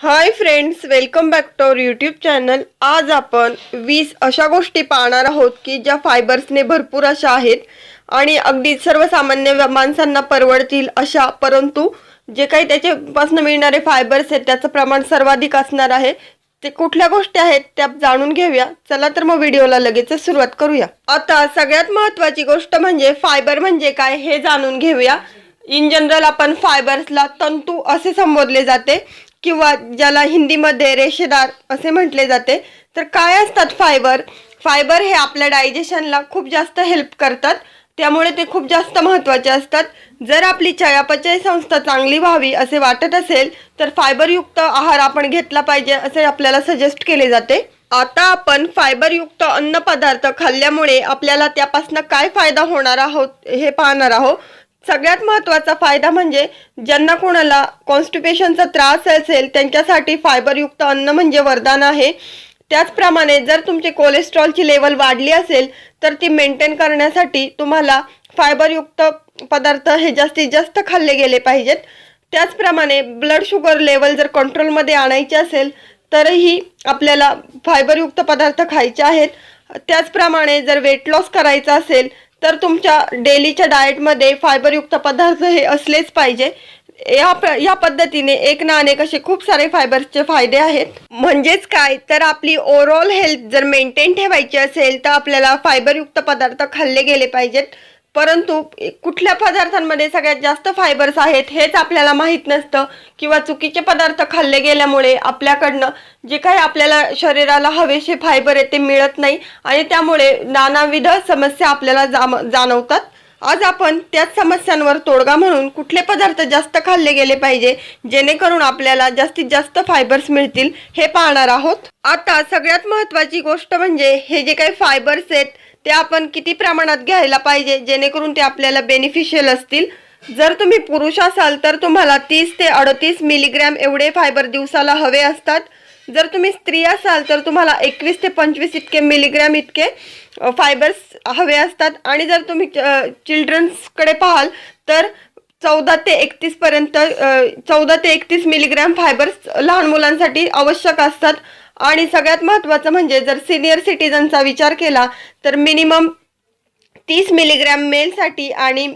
Hi friends welcome back to our YouTube channel आज आपण वीस अशा गोष्टी पाहणार आहोत की ज्या फायबर्सने भरपूर अशा आहेत आणि अगदी सर्वसामान्य माणसांना परवडतील अशा परंतु जे काही त्याच्यापासून मिळणारे फायबर्स आहेत त्याचं प्रमाण सर्वाधिक असणार आहे. ते कुठल्या गोष्टी आहेत त्या जाणून घेऊया. चला तर मग व्हिडिओला लगेच सुरुवात करूया. आता सगळ्यात महत्वाची गोष्ट म्हणजे फायबर म्हणजे काय हे जाणून घेऊया. इन जनरल आपण फायबर्सला तंतू असे संबोधले जाते. किंवा ज्याला हिंदीमध्ये रेषेदार असे म्हटले जाते तर काय असतात फायबर? फायबर हे आपल्या डायजेशनला खूप जास्त हेल्प करतात. त्यामुळे ते खूप जास्त महत्त्वाचे असतात. जर आपली चयापचय संस्था चांगली व्हावी असे वाटत असेल तर फायबरयुक्त आहार आपण घेतला पाहिजे असे आपल्याला सजेस्ट केले जाते. आता आपण फायबरयुक्त अन्नपदार्थ खाल्ल्यामुळे आपल्याला त्यापासून काय फायदा होणार आहोत हे पाहणार आहोत. सगळ्यात महत्त्वाचा फायदा म्हणजे ज्यांना कोणाला कॉन्स्टिपेशनचा त्रास असेल त्यांच्यासाठी फायबरयुक्त अन्न म्हणजे वरदान आहे. त्याचप्रमाणे जर तुमची कोलेस्ट्रॉलची लेवल वाढली असेल तर ती मेंटेन करण्यासाठी तुम्हाला फायबरयुक्त पदार्थ हे जास्तीत जास्त खाल्ले गेले पाहिजेत. त्याचप्रमाणे ब्लड शुगर लेवल जर कंट्रोलमध्ये आणायची असेल तरही आपल्याला फायबरयुक्त पदार्थ खायचे आहेत. त्याचप्रमाणे जर वेट लॉस करायचा असेल तर तुमच्या डेलीच्या डाएटमध्ये फायबरयुक्त पदार्थ हे असलेच पाहिजे. या प या पद्धतीने एक ना अनेक असे खूप सारे फायबर्सचे फायदे आहेत. म्हणजेच काय? तर आपली ओव्हरऑल हेल्थ जर मेंटेन ठेवायची असेल तर आपल्याला फायबरयुक्त पदार्थ खाल्ले गेले पाहिजेत. परंतु कुठल्या पदार्थांमध्ये सगळ्यात जास्त फायबर्स आहेत हेच आपल्याला माहीत नसतं. किंवा चुकीचे पदार्थ खाल्ले गेल्यामुळे आपल्याकडनं जे काही आपल्याला शरीराला हवेसे फायबर आहे ते मिळत नाही. आणि त्यामुळे नानाविध समस्या आपल्याला जाम जाणवतात. आज आपण त्याच समस्यांवर तोडगा म्हणून कुठले पदार्थ जास्त खाल्ले गेले पाहिजे जेणेकरून आपल्याला जास्तीत जास्त फायबर्स मिळतील हे पाहणार आहोत. आता सगळ्यात महत्त्वाची गोष्ट म्हणजे हे जे काही फायबर्स आहेत ते आपण किती प्रमाणात घ्यायला पाहिजे जेणेकरून ते आपल्याला बेनिफिशियल असतील? जर तुम्ही पुरुष असाल तर तुम्हाला तीस ते अडतीस मिलीग्रॅम एवढे फायबर दिवसाला हवे असतात. जर तुम्ही स्त्री असाल तर तुम्हाला एकवीस ते पंचवीस इतके मिलीग्रॅम इतके फायबर्स हवे असतात. आणि जर तुम्ही चिल्ड्रन्सकडे पाहाल तर चौदा ते एकतीसपर्यंत चौदा ते एकतीस मिलीग्रॅम फायबर्स लहान मुलांसाठी आवश्यक असतात. आणि सगळ्यात महत्त्वाचं म्हणजे जर सिनियर सिटीजनचा विचार केला तर मिनिमम तीस मिलीग्रॅम मेलसाठी आणि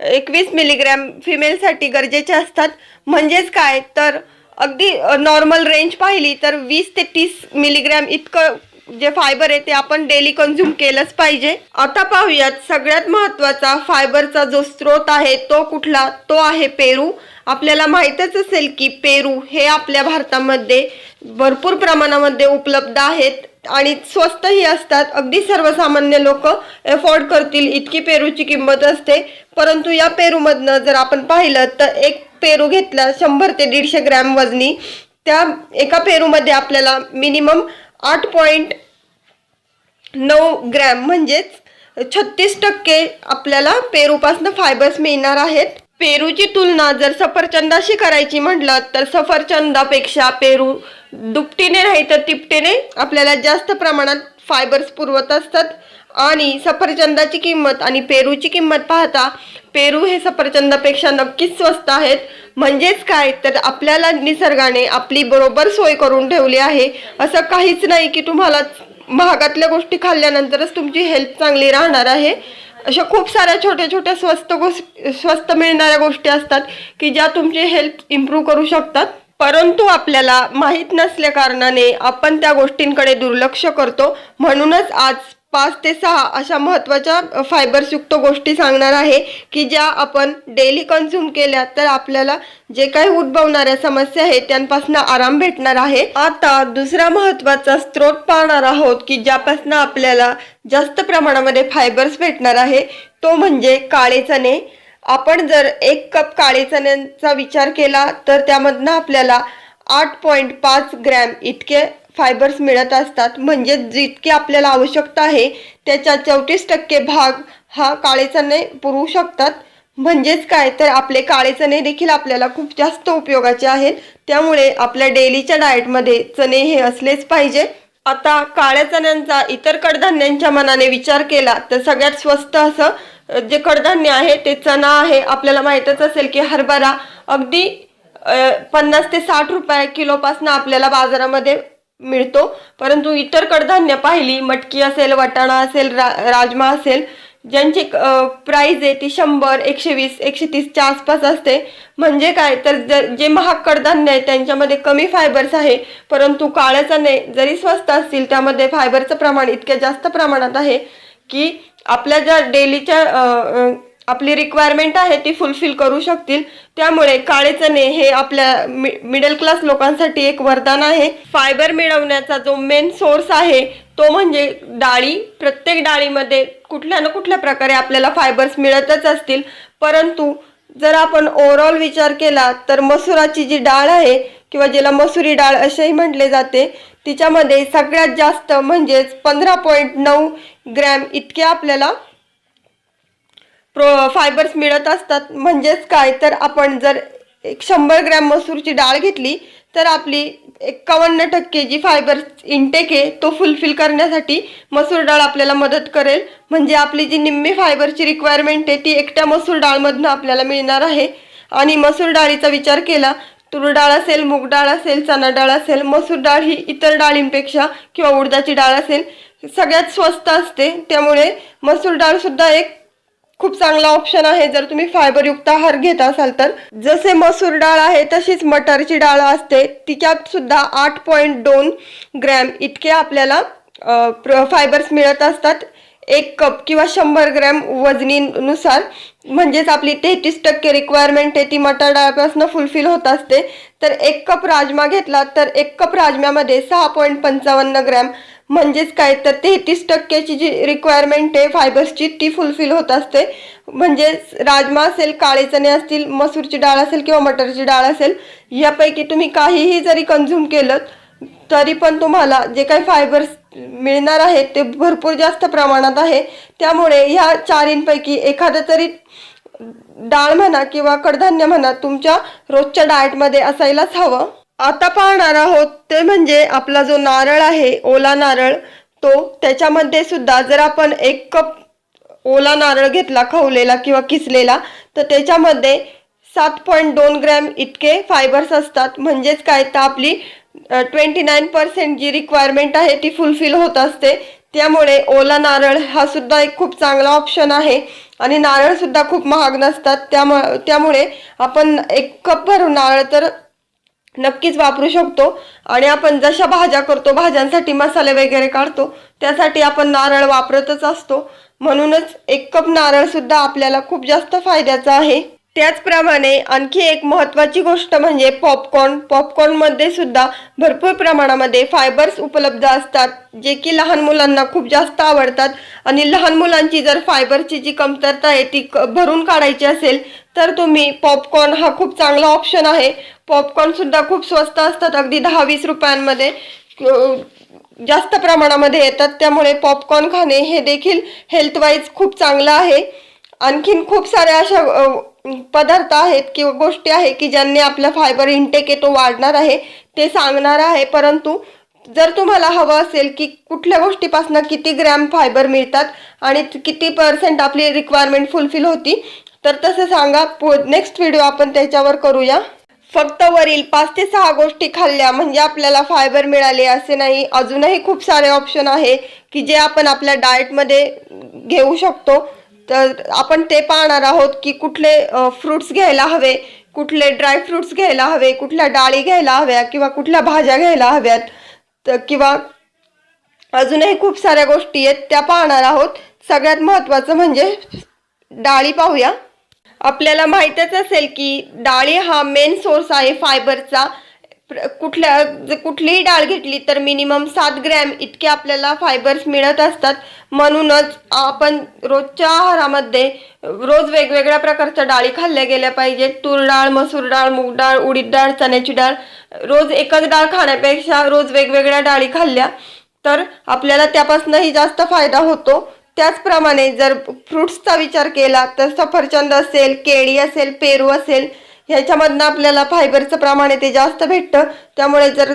एकवीस मिलीग्रॅम फिमेलसाठी गरजेचे असतात. म्हणजेच काय? तर अगदी नॉर्मल रेंज पाहिली तर वीस ते तीस मिलीग्रॅम इतकं जे फायबर आहे ते आपण डेली कन्झ्युम केलंच पाहिजे. आता पाहूयात सगळ्यात महत्त्वाचा फायबरचा जो स्रोत आहे तो कुठला? तो आहे पेरू. आपल्याला माहीतच असेल की पेरू हे आपल्या भारतामध्ये भरपूर प्रमाणामध्ये उपलब्ध आहेत आणि स्वस्तही असतात. अगदी सर्वसामान्य लोक एफोर्ड करतील. इतकी पेरूची किंमत असते. परंतु या पेरूमधनं जर आपण पाहिलं तर एक पेरू घेतला शंभर ते दीडशे ग्रॅम वजनी. त्या एका पेरूमध्ये आपल्याला मिनिमम आठ पॉईंट नऊ ग्रॅम म्हणजेच छत्तीस टक्के आपल्याला पेरूपासनं फायबर्स मिळणार आहेत. पेरूची तुलना जर सफरचंदाशी करायची म्हटलं तर सफरचंदापेक्षा पेरू दुपटीने नाही तर तिपटीने आपल्याला जास्त प्रमाणात फायबर्स पुरवत असतात. आणि सफरचंदाची किंमत आणि पेरूची किंमत पाहता पेरू हे सफरचंदापेक्षा नक्कीच स्वस्त आहेत. म्हणजेच काय? तर आपल्याला निसर्गाने आपली बरोबर सोय करून ठेवली आहे. असं काहीच नाही की तुम्हाला महागातल्या गोष्टी खाल्ल्यानंतरच तुमची हेल्थ चांगली राहणार आहे. अशा खूप साऱ्या छोट्या छोट्या स्वस्त गोष् स्वस्त मिळणाऱ्या गोष्टी असतात की ज्या तुमची हेल्थ इम्प्रूव्ह करू शकतात. परंतु आपल्याला माहीत नसल्या कारणाने आपण त्या गोष्टींकडे दुर्लक्ष करतो. म्हणूनच आज पाच ते सहा अशा महत्त्वाच्या फायबर्सयुक्त गोष्टी सांगणार आहे की ज्या आपण डेली कन्झ्युम केल्या तर आपल्याला जे काही उद्भवणाऱ्या समस्या आहेत त्यांपासून आराम भेटणार आहे. आता दुसरा महत्त्वाचा स्रोत पाहणार आहोत की ज्यापासून आपल्याला जास्त प्रमाणामध्ये फायबर्स भेटणार आहे. तो म्हणजे काळे चणे आपण जर एक कप काळे चण्यांचा विचार केला तर त्यामधनं आपल्याला आठ पॉईंट पाच ग्रॅम इतके फायबर्स मिळत असतात. म्हणजे जितकी आपल्याला आवश्यकता आहे त्याच्या चौतीस टक्के भाग हा काळे चणे पुरवू शकतात. म्हणजेच काय? तर आपले काळे चणे देखील आपल्याला खूप जास्त उपयोगाचे आहेत. त्यामुळे आपल्या डेलीच्या डाएटमध्ये चणे हे असलेच पाहिजे. आता काळ्या चण्यांचा इतर कडधान्यांच्या मनाने विचार केला तर सगळ्यात स्वस्त असं जे कडधान्य आहे ते चणा आहे. आपल्याला माहीतच असेल की हरभरा अगदी पन्नास ते साठ रुपये किलोपासनं आपल्याला बाजारामध्ये मिळतो. परंतु इतर कडधान्य पाहिली मटकी असेल वाटाणा असेल रा राजमा असेल ज्यांची प्राईज आहे ती शंभर एकशे वीस एकशे तीसच्या आसपास असते. म्हणजे काय? तर ज- जे महाग कडधान्य आहे त्यांच्यामध्ये कमी फायबर्स आहे. परंतु काळ्या चणे जरी स्वस्त असतील त्यामध्ये फायबरचं प्रमाण इतक्या जास्त प्रमाणात आहे की आपल्या ज्या डेलीच्या आपली रिक्वायरमेंट आहे ती फुलफिल करू शकतील. त्यामुळे काळे चणे हे आपल्या मिडल क्लास लोकांसाठी एक वरदान आहे. फायबर मिळवण्याचा जो मेन सोर्स आहे तो म्हणजे डाळी प्रत्येक डाळीमध्ये कुठल्या ना कुठल्या प्रकारे आपल्याला फायबर्स मिळतच असतील. परंतु जर आपण ओव्हरऑल विचार केला तर मसुराची जी डाळ आहे किंवा ज्याला मसुरी डाळ असेही म्हटले जाते तिच्यामध्ये सगळ्यात जास्त म्हणजेच पंधरा पॉईंट नऊ ग्रॅम इतके आपल्याला प्रो फायबर्स मिळत असतात. म्हणजेच काय? तर आपण जर एक शंभर ग्रॅम मसूरची डाळ घेतली तर आपली एक्कावन्न टक्के जी फायबर इंटेक आहे तो फुलफिल करण्यासाठी मसूर डाळ आपल्याला मदत करेल. म्हणजे आपली जी निम्मी फायबरची रिक्वायरमेंट आहे ती एकट्या मसूर डाळमधनं आपल्याला मिळणार आहे. आणि मसूर डाळीचा विचार केला तूर डाळ असेल मूग डाळ असेल चणा डाळ असेल मसूर डाळ ही इतर डाळींपेक्षा किंवा उडदाची डाळ असेल सगळ्यात स्वस्त असते. त्यामुळे मसूर डाळसुद्धा एक खूप चांगला ऑप्शन आहे. जर तुम्ही फायबरयुक्त आहार घेत असाल तर जसे मसूर डाळ आहे तशीच मटारची डाळ असते. तिच्यात सुद्धा आठ पॉईंट दोन ग्रॅम इतके आपल्याला फायबर्स मिळत असतात. एक कप किंवा शंभर ग्रॅम वजनीनुसार. म्हणजेच आपली तेहतीस टक्के रिक्वायरमेंट आहे ती मटार डाळपासून फुलफिल होत असते. तर एक कप राजमा घेतला तर एक कप राजम्यामध्ये सहा पॉईंट पंचावन्न ग्रॅम म्हणजेच काय? तर तेहतीस टक्क्याची जी रिक्वायरमेंट आहे फायबर्सची ती फुलफिल होत असते. म्हणजेच राजमा असेल काळे चणे असतील मसूरची डाळ असेल किंवा मटरची डाळ असेल यापैकी तुम्ही काहीही जरी कन्झ्युम केलं तरी पण तुम्हाला जे काही फायबर्स मिळणार आहेत ते भरपूर जास्त प्रमाणात आहे. त्यामुळे ह्या चारींपैकी एखादं तरी डाळ म्हणा किंवा कडधान्य म्हणा तुमच्या रोजच्या डाएटमध्ये असायलाच हवं. आता पाहणार आहोत ते म्हणजे आपला जो नारळ आहे ओला नारळ तो त्याच्यामध्ये सुद्धा जर आपण एक कप ओला नारळ घेतला खवलेला किंवा किसलेला तर त्याच्यामध्ये सात पॉईंट दोन ग्रॅम इतके फायबर्स असतात. म्हणजेच काय? तर आपली ट्वेंटी नाईन पर्सेंट जी रिक्वायरमेंट आहे ती फुलफिल होत असते. त्यामुळे ओला नारळ हा सुद्धा एक खूप चांगला ऑप्शन आहे. आणि नारळ सुद्धा खूप महाग नसतात. त्यामुळे त्यामुळे आपण एक कप भरून नारळ तर नक्कीच वापरू शकतो. आणि आपण जशा भाज्या करतो भाज्यांसाठी मसाले वगैरे काढतो त्यासाठी आपण नारळ वापरतच असतो. म्हणूनच एक कप नारळ सुद्धा आपल्याला खूप जास्त फायद्याचा आहे. त्याचप्रमाणे आणखी एक महत्त्वाची गोष्ट म्हणजे पॉपकॉर्न पॉपकॉर्नमध्ये सुद्धा भरपूर प्रमाणामध्ये फायबर्स उपलब्ध असतात जे की लहान मुलांना खूप जास्त आवडतात. आणि लहान मुलांची जर फायबरची जी कमतरता आहे ती क- भरून काढायची असेल तर तुम्ही पॉपकॉर्न हा खूप चांगला ऑप्शन आहे. पॉपकॉर्नसुद्धा खूप स्वस्त असतात अगदी दहा वीस रुपयांमध्ये जास्त प्रमाणामध्ये येतात त्यामुळे पॉपकॉर्न खाणे हे देखील हेल्थवाईज खूप चांगलं आहे. आणखीन खूप साऱ्या अशा पदार्थ आहेत किंवा गोष्टी आहे की ज्यांनी आपला फायबर इंटेक आहे तो वाढणार आहे ते सांगणार आहे. परंतु जर तुम्हाला हवं असेल की कुठल्या गोष्टीपासून किती ग्रॅम फायबर मिळतात आणि किती पर्सेंट आपली रिक्वायरमेंट फुलफिल होती तर तसं सांगा. नेक्स्ट व्हिडिओ आपण त्याच्यावर करूया. फक्त वरील पाच ते सहा गोष्टी खाल्ल्या म्हणजे आपल्याला फायबर मिळाले असे नाही. अजूनही खूप सारे ऑप्शन आहे की जे आपण आपल्या डाएटमध्ये घेऊ शकतो. तर आपण ते पाहणार आहोत की कुठले फ्रुट्स घ्यायला हवे कुठले ड्रायफ्रुट्स घ्यायला हवे कुठल्या डाळी घ्यायला हव्या किंवा कुठल्या भाज्या घ्यायला हव्यात. तर किंवा अजूनही खूप साऱ्या गोष्टी आहेत त्या पाहणार आहोत. सगळ्यात महत्त्वाचं म्हणजे डाळी पाहूया. आपल्याला माहीतच असेल की डाळी हा मेन सोर्स आहे फायबरचा कुठल्या कुठलीही डाळ घेतली तर मिनिमम सात ग्रॅम इतके आपल्याला फायबर्स मिळत असतात. म्हणूनच आपण रोजच्या आहारामध्ये रोज वेगवेगळ्या प्रकारच्या डाळी खाल्ल्या गेल्या पाहिजेत. तूर डाळ मसूर डाळ मूग डाळ उडीद डाळ चण्याची डाळ रोज एकच डाळ खाण्यापेक्षा रोज वेगवेगळ्या डाळी खाल्ल्या तर आपल्याला त्यापासूनही जास्त फायदा होतो. त्याचप्रमाणे जर फ्रुट्सचा विचार केला तर सफरचंद असेल केळी असेल पेरू असेल ह्याच्यामधनं आपल्याला फायबरचं प्रमाण आहे ते जास्त भेटतं. त्यामुळे जर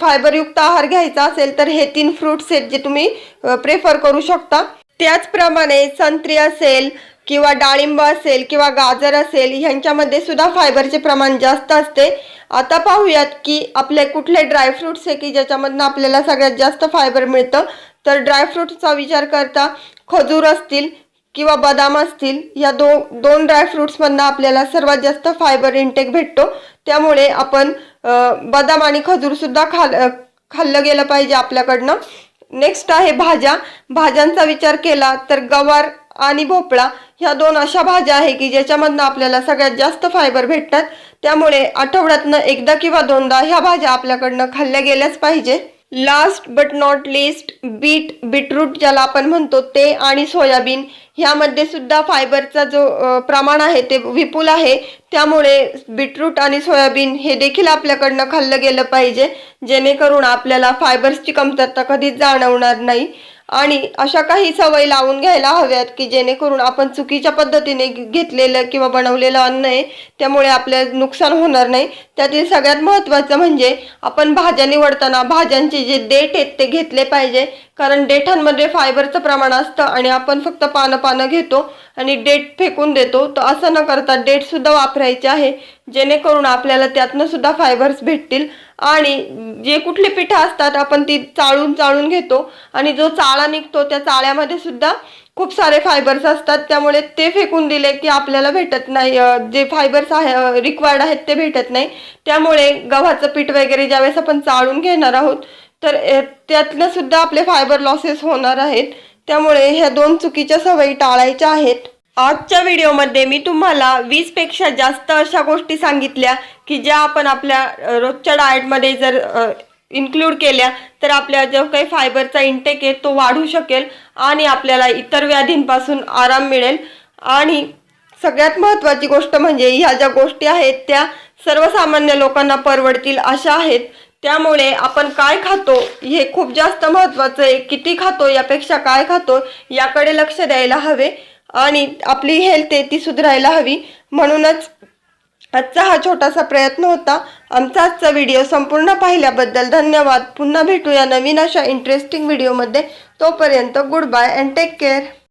फायबरयुक्त आहार घ्यायचा असेल तर हे तीन फ्रुट्स आहेत जे तुम्ही प्रेफर करू शकता. त्याचप्रमाणे संत्री असेल किंवा डाळिंब असेल किंवा गाजर असेल ह्यांच्यामध्ये सुद्धा फायबरचे प्रमाण जास्त असते. आता पाहूयात की आपले कुठले ड्रायफ्रुट्स आहे की ज्याच्यामधनं आपल्याला सगळ्यात जास्त फायबर मिळतं. तर ड्रायफ्रुट्सचा विचार करता खजूर असतील किंवा बदाम असतील या दो दोन ड्रायफ्रुट्समधनं आपल्याला सर्वात जास्त फायबर इंटेक भेटतो. त्यामुळे आपण बदाम आणि खजूरसुद्धा खाल खाल्लं गेलं पाहिजे आपल्याकडनं. नेक्स्ट आहे भाज्या. भाज्यांचा विचार केला तर गवार आणि भोपळा ह्या दोन अशा भाज्या आहे की ज्याच्यामधनं आपल्याला सगळ्यात जास्त फायबर भेटतात. त्यामुळे आठवड्यातनं एकदा किंवा दोनदा ह्या भाज्या आपल्याकडनं खाल्ल्या गेल्याच पाहिजे. Last but not least beet beetroot ज्याला आपण म्हणतो ते आणि सोयाबीन ह्यामध्ये सुद्धा फायबरचा जो प्रमाण आहे ते विपुल आहे. त्यामुळे बीटरूट आणि सोयाबीन हे देखील आपल्याकडनं खाल्लं गेलं पाहिजे. जेणेकरून आपल्याला फायबर्सची कमतरता कधीच जाणवणार नाही. आणि अशा काही सवयी लावून घ्यायला हव्यात की जेणेकरून आपण चुकीच्या पद्धतीने घेतलेलं किंवा बनवलेलं अन्न आहे त्यामुळे आपल्या नुकसान होणार नाही. त्यातील सगळ्यात महत्त्वाचं म्हणजे आपण भाज्या निवडताना भाज्यांचे जे देठ आहेत ते घेतले पाहिजे. कारण देठांमध्ये फायबरचं प्रमाण असतं आणि आपण फक्त पानं पानं घेतो आणि डेट फेकून देतो तर असं न करता डेटसुद्धा वापरायचे आहे. जेणेकरून आपल्याला त्यातनं सुद्धा फायबर्स भेटतील. आणि जे कुठली पिठं असतात आपण ती चाळून चाळून घेतो. आणि जो चाळा निघतो त्या चाळ्यामध्ये सुद्धा खूप सारे फायबर्स असतात. त्यामुळे ते फेकून दिले की आपल्याला भेटत नाही. जे फायबर्स आहे रिक्वायर्ड आहेत ते भेटत नाही. त्यामुळे गव्हाचं पीठ वगैरे ज्यावेळेस आपण चाळून घेणार आहोत तर त्यातनं सुद्धा आपले फायबर लॉसेस होणार आहेत. त्यामुळे ह्या दोन चुकीच्या सवयी टाळायच्या आहेत. आजच्या व्हिडिओमध्ये मी तुम्हाला वीसपेक्षा जास्त अशा गोष्टी सांगितल्या की ज्या आपण आपल्या रोजच्या डाएटमध्ये जर इन्क्लूड केल्या तर आपल्या जो काही फायबरचा इंटेक आहे तो वाढू शकेल आणि आपल्याला इतर व्याधींपासून आराम मिळेल. आणि सगळ्यात महत्त्वाची गोष्ट म्हणजे ह्या ज्या गोष्टी आहेत त्या सर्वसामान्य लोकांना परवडतील अशा आहेत. त्यामुळे आपण काय खातो हे खूप जास्त महत्त्वाचं आहे. किती खातो यापेक्षा काय खातो याकडे लक्ष द्यायला हवे आणि आपली हेल्थ आहे ती सुधारायला हवी. म्हणूनच आजचा हा छोटासा प्रयत्न होता. आमचा आजचा व्हिडिओ संपूर्ण पाहिल्याबद्दल धन्यवाद. पुन्हा भेटूया नवीन अशा इंटरेस्टिंग व्हिडिओमध्ये तोपर्यंत good bye and take care